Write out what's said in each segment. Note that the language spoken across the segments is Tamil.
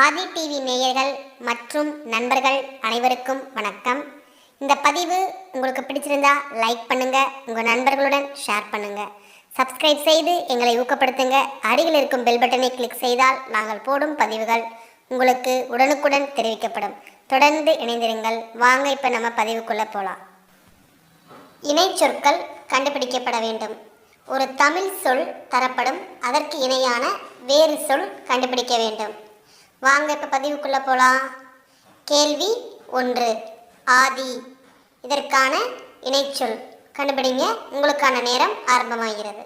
ஆதி டிவி நேயர்கள் மற்றும் நண்பர்கள் அனைவருக்கும் வணக்கம். இந்த பதிவு உங்களுக்கு பிடிச்சிருந்தா லைக் பண்ணுங்க உங்க நண்பர்களுடன் ஷேர் பண்ணுங்க. சப்ஸ்கிரைப் செய்து எங்களை ஊக்கப்படுத்துங்க. அருகில் இருக்கும் பெல் பட்டனை கிளிக் செய்தால் நாங்கள் போடும் பதிவுகள் உங்களுக்கு உடனுக்குடன் தெரிவிக்கப்படும். தொடர்ந்து இணைந்திருங்கள். வாங்க இப்போ நம்ம பதிவுக்குள்ள போகலாம் இணைச்சொற்கள் கண்டுபிடிக்கப்பட வேண்டும். ஒரு தமிழ் சொல் தரப்படும். அதற்கு இணையான வேறு சொல் கண்டுபிடிக்க வேண்டும். வாங்க இப்போ பதிவுக்குள்ளே போகலாம் கேள்வி ஒன்று. ஆதி. இதற்கான இணைச்சொல். கண்டுபிடிங்க. உங்களுக்கான நேரம் ஆரம்பமாகிறது.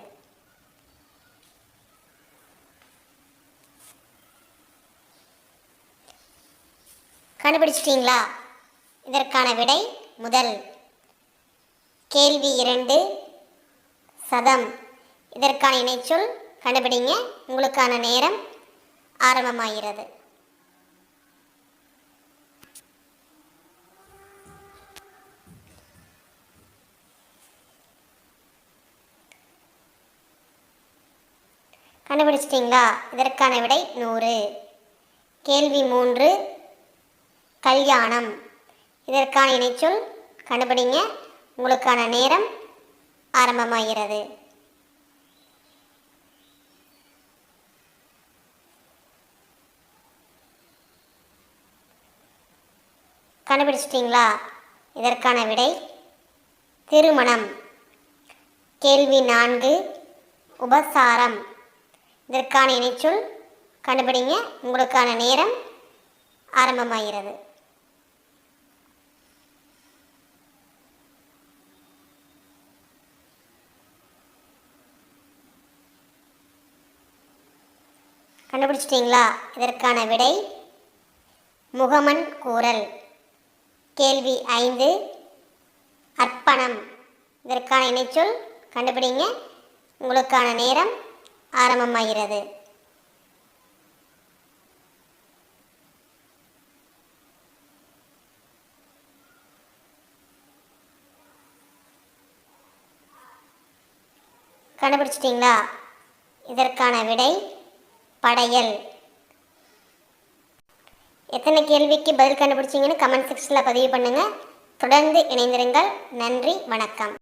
கண்டுபிடிச்சிட்டிங்களா? இதற்கான விடை முதல். கேள்வி இரண்டு. சதம். இதற்கான இணைச்சொல். கண்டுபிடிங்க. உங்களுக்கான நேரம் ஆரம்பமாகிறது. கண்டுபிடிச்சிட்டிங்களா? இதற்கான விடை நூறு. கேள்வி மூன்று கல்யாணம். இதற்கான இணைச்சொல் கண்டுபிடிங்க. உங்களுக்கான நேரம் ஆரம்பமாகிறது. கண்டுபிடிச்சிட்டிங்களா? இதற்கான விடை திருமணம். கேள்வி நான்கு உபசாரம். இதற்கான இணைச்சொல் கண்டுபிடிங்க. உங்களுக்கான நேரம் ஆரம்பமாகிறது. கண்டுபிடிச்சிட்டிங்களா? இதற்கான விடை முகமன் கூறல். கேள்வி ஐந்து அர்ப்பணம். இதற்கான இணைச்சொல் கண்டுபிடிங்க. உங்களுக்கான நேரம் ஆரம்பமாகிறது. கண்டுபிடிச்சிட்டிங்களா? இதற்கான விடை படையல். எத்தனை கேள்விக்கு பதில் கண்டுபிடிச்சிங்கன்னு கமெண்ட் செக்ஷனில் பதிவு பண்ணுங்கள் தொடர்ந்து இணைந்திருங்கள். நன்றி வணக்கம்.